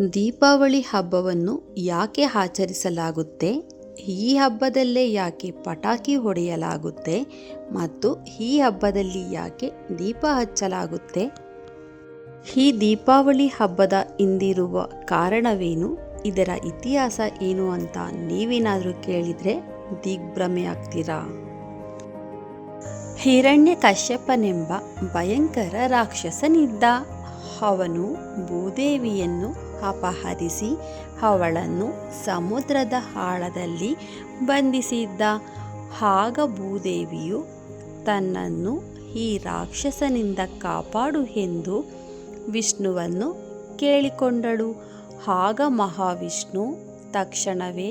ದೀಪಾವಳಿ ಹಬ್ಬವನ್ನು ಯಾಕೆ ಆಚರಿಸಲಾಗುತ್ತೆ? ಈ ಹಬ್ಬದಲ್ಲೇ ಯಾಕೆ ಪಟಾಕಿ ಹೊಡೆಯಲಾಗುತ್ತೆ? ಮತ್ತು ಈ ಹಬ್ಬದಲ್ಲಿ ಯಾಕೆ ದೀಪ ಹಚ್ಚಲಾಗುತ್ತೆ? ಈ ದೀಪಾವಳಿ ಹಬ್ಬದ ಹಿಂದಿರುವ ಕಾರಣವೇನು? ಇದರ ಇತಿಹಾಸ ಏನು ಅಂತ ನೀವೇನಾದರೂ ಕೇಳಿದರೆ ದಿಗ್ಭ್ರಮೆ ಆಗ್ತೀರಾ? ಹಿರಣ್ಯ ಕಶ್ಯಪನೆಂಬ ಭಯಂಕರ ರಾಕ್ಷಸನಿದ್ದ. ಅವನು ಭೂದೇವಿಯನ್ನು ಅಪಹರಿಸಿ ಅವಳನ್ನು ಸಮುದ್ರದ ಆಳದಲ್ಲಿ ಬಂಧಿಸಿದ್ದ ಆಗ ಭೂದೇವಿಯು ತನ್ನನ್ನು ಈ ರಾಕ್ಷಸನಿಂದ ಕಾಪಾಡು ಎಂದು ವಿಷ್ಣುವನ್ನು ಕೇಳಿಕೊಂಡಳು. ಆಗ ಮಹಾವಿಷ್ಣು ತಕ್ಷಣವೇ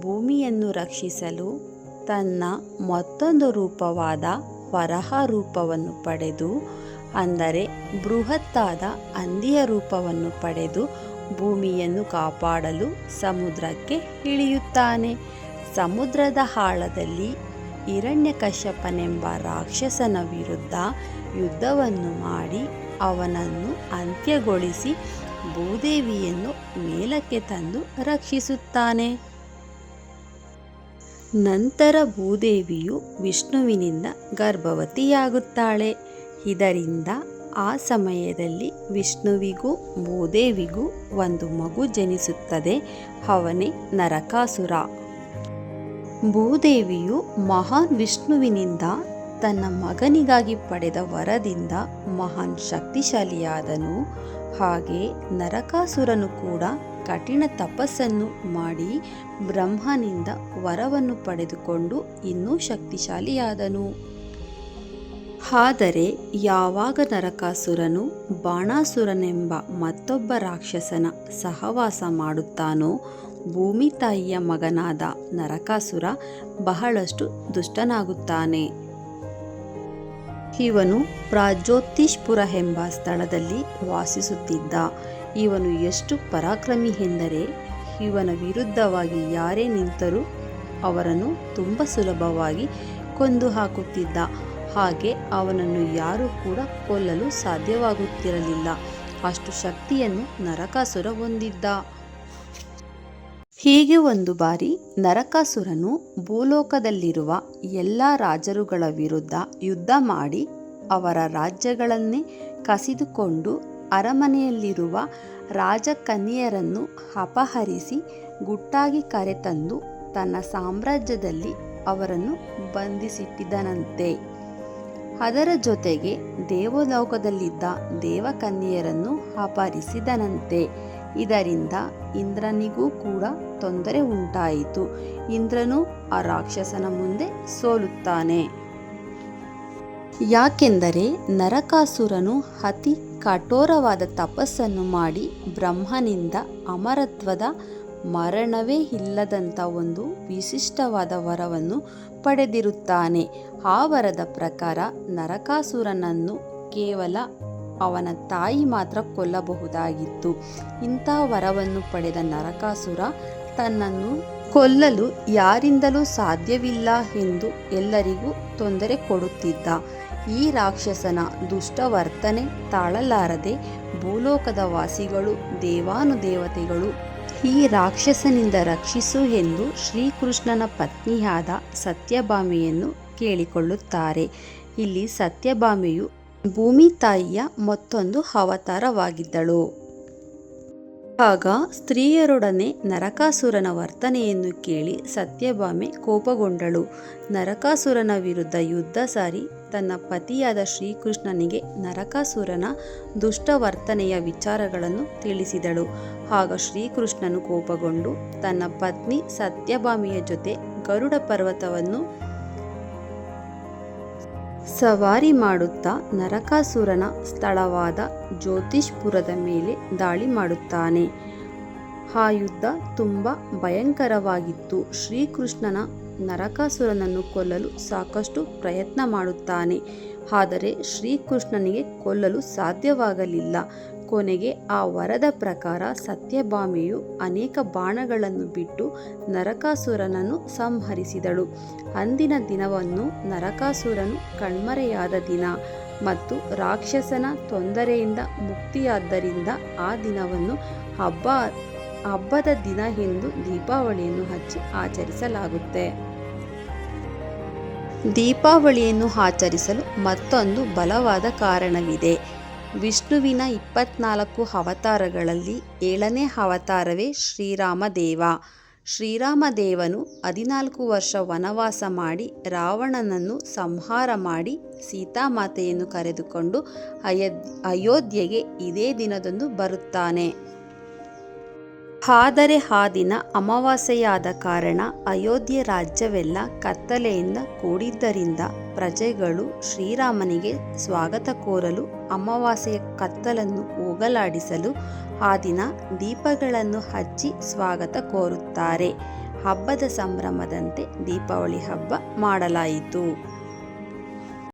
ಭೂಮಿಯನ್ನು ರಕ್ಷಿಸಲು ತನ್ನ ಮತ್ತೊಂದು ರೂಪವಾದ ವರಹ ರೂಪವನ್ನು ಪಡೆದು, ಅಂದರೆ ಬೃಹತ್ತಾದ ಅಂದಿಯ ರೂಪವನ್ನು ಪಡೆದು ಭೂಮಿಯನ್ನು ಕಾಪಾಡಲು ಸಮುದ್ರಕ್ಕೆ ಇಳಿಯುತ್ತಾನೆ. ಸಮುದ್ರದ ಹಾಳದಲ್ಲಿ ಹಿರಣ್ಯಕಶ್ಯಪನೆಂಬ ರಾಕ್ಷಸನ ವಿರುದ್ಧ ಯುದ್ಧವನ್ನು ಮಾಡಿ ಅವನನ್ನು ಅಂತ್ಯಗೊಳಿಸಿ ಭೂದೇವಿಯನ್ನು ಮೇಲಕ್ಕೆ ತಂದು ರಕ್ಷಿಸುತ್ತಾನೆ. ನಂತರ ಭೂದೇವಿಯು ವಿಷ್ಣುವಿನಿಂದ ಗರ್ಭವತಿಯಾಗುತ್ತಾಳೆ. ಇದರಿಂದ ಆ ಸಮಯದಲ್ಲಿ ವಿಷ್ಣುವಿಗೂ ಭೂದೇವಿಗೂ ಒಂದು ಮಗು ಜನಿಸುತ್ತದೆ, ಅವನೇ ನರಕಾಸುರ. ಭೂದೇವಿಯು ಮಹಾನ್ ವಿಷ್ಣುವಿನಿಂದ ತನ್ನ ಮಗನಿಗಾಗಿ ಪಡೆದ ವರದಿಂದ ಮಹಾನ್ ಶಕ್ತಿಶಾಲಿಯಾದನು. ಹಾಗೆ ನರಕಾಸುರನು ಕೂಡ ಕಠಿಣ ತಪಸ್ಸನ್ನು ಮಾಡಿ ಬ್ರಹ್ಮನಿಂದ ವರವನ್ನು ಪಡೆದುಕೊಂಡು ಇನ್ನೂ ಶಕ್ತಿಶಾಲಿಯಾದನು. ಆದರೆ ಯಾವಾಗ ನರಕಾಸುರನು ಬಾಣಾಸುರನೆಂಬ ಮತ್ತೊಬ್ಬ ರಾಕ್ಷಸನ ಸಹವಾಸ ಮಾಡುತ್ತಾನೋ, ಭೂಮಿ ತಾಯಿಯ ಮಗನಾದ ನರಕಾಸುರ ಬಹಳಷ್ಟು ದುಷ್ಟನಾಗುತ್ತಾನೆ. ಇವನು ಪ್ರಾಜ್ಯೋತಿಷ್ಪುರ ಎಂಬ ಸ್ಥಳದಲ್ಲಿ ವಾಸಿಸುತ್ತಿದ್ದ. ಇವನು ಎಷ್ಟು ಪರಾಕ್ರಮಿ ಎಂದರೆ, ಇವನ ವಿರುದ್ಧವಾಗಿ ಯಾರೇ ನಿಂತರೂ ಅವರನ್ನು ತುಂಬ ಸುಲಭವಾಗಿ ಕೊಂದು ಹಾಕುತ್ತಿದ್ದ. ಹಾಗೆ ಅವನನ್ನು ಯಾರೂ ಕೂಡ ಕೊಲ್ಲಲು ಸಾಧ್ಯವಾಗುತ್ತಿರಲಿಲ್ಲ. ಅಷ್ಟು ಶಕ್ತಿಯನ್ನು ನರಕಾಸುರ ಹೊಂದಿದ್ದ. ಹೀಗೆ ಒಂದು ಬಾರಿ ನರಕಾಸುರನು ಭೂಲೋಕದಲ್ಲಿರುವ ಎಲ್ಲ ರಾಜರುಗಳ ವಿರುದ್ಧ ಯುದ್ಧ ಮಾಡಿ ಅವರ ರಾಜ್ಯಗಳನ್ನೇ ಕಸಿದುಕೊಂಡು ಅರಮನೆಯಲ್ಲಿರುವ ರಾಜಕನ್ಯೆಯರನ್ನು ಅಪಹರಿಸಿ ಗುಟ್ಟಾಗಿ ಕರೆತಂದು ತನ್ನ ಸಾಮ್ರಾಜ್ಯದಲ್ಲಿ ಅವರನ್ನು ಬಂಧಿಸಿಟ್ಟಿದ್ದನಂತೆ ಅದರ ಜೊತೆಗೆ ದೇವಲೋಕದಲ್ಲಿದ್ದ ದೇವಕನ್ಯೆಯರನ್ನು ಅಪಹರಿಸಿದನಂತೆ. ಇದರಿಂದ ಇಂದ್ರನಿಗೂ ಕೂಡ ತೊಂದರೆ ಉಂಟಾಯಿತು. ಇಂದ್ರನು ಆ ರಾಕ್ಷಸನ ಮುಂದೆ ಸೋಲುತ್ತಾನೆ. ಯಾಕೆಂದರೆ ನರಕಾಸುರನು ಅತಿ ಕಠೋರವಾದ ತಪಸ್ಸನ್ನು ಮಾಡಿ ಬ್ರಹ್ಮನಿಂದ ಅಮರತ್ವದ ಮರಣವೇ ಇಲ್ಲದಂಥ ಒಂದು ವಿಶಿಷ್ಟವಾದ ವರವನ್ನು ಪಡೆದಿರುತ್ತಾನೆ. ಆ ವರದ ಪ್ರಕಾರ ನರಕಾಸುರನನ್ನು ಕೇವಲ ಅವನ ತಾಯಿ ಮಾತ್ರ ಕೊಲ್ಲಬಹುದಾಗಿತ್ತು. ಇಂಥ ವರವನ್ನು ಪಡೆದ ನರಕಾಸುರ ತನ್ನನ್ನು ಕೊಲ್ಲಲು ಯಾರಿಂದಲೂ ಸಾಧ್ಯವಿಲ್ಲ ಎಂದು ಎಲ್ಲರಿಗೂ ತೊಂದರೆ ಕೊಡುತ್ತಿದ್ದ. ಈ ರಾಕ್ಷಸನ ದುಷ್ಟವರ್ತನೆ ತಾಳಲಾರದೆ ಭೂಲೋಕದ ವಾಸಿಗಳು, ದೇವಾನುದೇವತೆಗಳು ಈ ರಾಕ್ಷಸನಿಂದ ರಕ್ಷಿಸು ಎಂದು ಶ್ರೀಕೃಷ್ಣನ ಪತ್ನಿಯಾದ ಸತ್ಯಭಾಮೆಯನ್ನು ಕೇಳಿಕೊಳ್ಳುತ್ತಾರೆ. ಇಲ್ಲಿ ಸತ್ಯಭಾಮೆಯು ಭೂಮಿ ತಾಯಿಯ ಮತ್ತೊಂದು ಅವತಾರವಾಗಿದ್ದಳು. ಆಗ ಸ್ತ್ರೀಯರೊಡನೆ ನರಕಾಸುರನ ವರ್ತನೆಯನ್ನು ಕೇಳಿ ಸತ್ಯಭಾಮೆ ಕೋಪಗೊಂಡಳು. ನರಕಾಸುರನ ವಿರುದ್ಧ ಯುದ್ಧ ಸಾರಿ ತನ್ನ ಪತಿಯಾದ ಶ್ರೀಕೃಷ್ಣನಿಗೆ ನರಕಾಸುರನ ದುಷ್ಟವರ್ತನೆಯ ವಿಚಾರಗಳನ್ನು ತಿಳಿಸಿದಳು. ಆಗ ಶ್ರೀಕೃಷ್ಣನು ಕೋಪಗೊಂಡು ತನ್ನ ಪತ್ನಿ ಸತ್ಯಭಾಮಿಯ ಜೊತೆ ಗರುಡ ಪರ್ವತವನ್ನು ಸವಾರಿ ಮಾಡುತ್ತಾ ನರಕಾಸುರನ ಸ್ಥಳವಾದ ಜ್ಯೋತಿಷ್ಪುರದ ಮೇಲೆ ದಾಳಿ ಮಾಡುತ್ತಾನೆ. ಆ ಯುದ್ಧ ತುಂಬ ಭಯಂಕರವಾಗಿತ್ತು. ಶ್ರೀಕೃಷ್ಣನ ನರಕಾಸುರನನ್ನು ಕೊಲ್ಲಲು ಸಾಕಷ್ಟು ಪ್ರಯತ್ನ ಮಾಡುತ್ತಾನೆ. ಆದರೆ ಶ್ರೀಕೃಷ್ಣನಿಗೆ ಕೊಲ್ಲಲು ಸಾಧ್ಯವಾಗಲಿಲ್ಲ. ಕೊನೆಗೆ ಆ ವರದ ಪ್ರಕಾರ ಸತ್ಯಭಾಮೆಯು ಅನೇಕ ಬಾಣಗಳನ್ನು ಬಿಟ್ಟು ನರಕಾಸುರನನ್ನು ಸಂಹರಿಸಿದಳು. ಅಂದಿನ ದಿನವನ್ನು ನರಕಾಸುರನು ಕಣ್ಮರೆಯಾದ ದಿನ ಮತ್ತು ರಾಕ್ಷಸನ ತೊಂದರೆಯಿಂದ ಮುಕ್ತಿಯಾದ್ದರಿಂದ ಆ ದಿನವನ್ನು ಹಬ್ಬ, ಹಬ್ಬದ ದಿನ ಎಂದು ದೀಪಾವಳಿಯನ್ನು ಹಚ್ಚಿ ಆಚರಿಸಲಾಗುತ್ತೆ. ದೀಪಾವಳಿಯನ್ನು ಆಚರಿಸಲು ಮತ್ತೊಂದು ಬಲವಾದ ಕಾರಣವಿದೆ. ವಿಷ್ಣುವಿನ ಇಪ್ಪತ್ನಾಲ್ಕು ಅವತಾರಗಳಲ್ಲಿ ಏಳನೇ ಅವತಾರವೇ ಶ್ರೀರಾಮದೇವ. ಶ್ರೀರಾಮದೇವನು ಹದಿನಾಲ್ಕು ವರ್ಷ ವನವಾಸ ಮಾಡಿ ರಾವಣನನ್ನು ಸಂಹಾರ ಮಾಡಿ ಸೀತಾಮಾತೆಯನ್ನು ಕರೆದುಕೊಂಡು ಅಯೋಧ್ ಅಯೋಧ್ಯೆಗೆ ಇದೇ ದಿನದಂದು ಬರುತ್ತಾನೆ. ಆದರೆ ಆ ದಿನ ಅಮಾವಾಸ್ಯೆಯಾದ ಕಾರಣ ಅಯೋಧ್ಯೆ ರಾಜ್ಯವೆಲ್ಲ ಕತ್ತಲೆಯಿಂದ ಕೂಡಿದ್ದರಿಂದ ಪ್ರಜೆಗಳು ಶ್ರೀರಾಮನಿಗೆ ಸ್ವಾಗತ ಕೋರಲು ಅಮಾವಾಸ್ಯೆಯ ಕತ್ತಲನ್ನು ಹೋಗಲಾಡಿಸಲು ಆ ದಿನ ದೀಪಗಳನ್ನು ಹಚ್ಚಿ ಸ್ವಾಗತ ಕೋರುತ್ತಾರೆ. ಹಬ್ಬದ ಸಂಭ್ರಮದಂತೆ ದೀಪಾವಳಿ ಹಬ್ಬ ಮಾಡಲಾಯಿತು.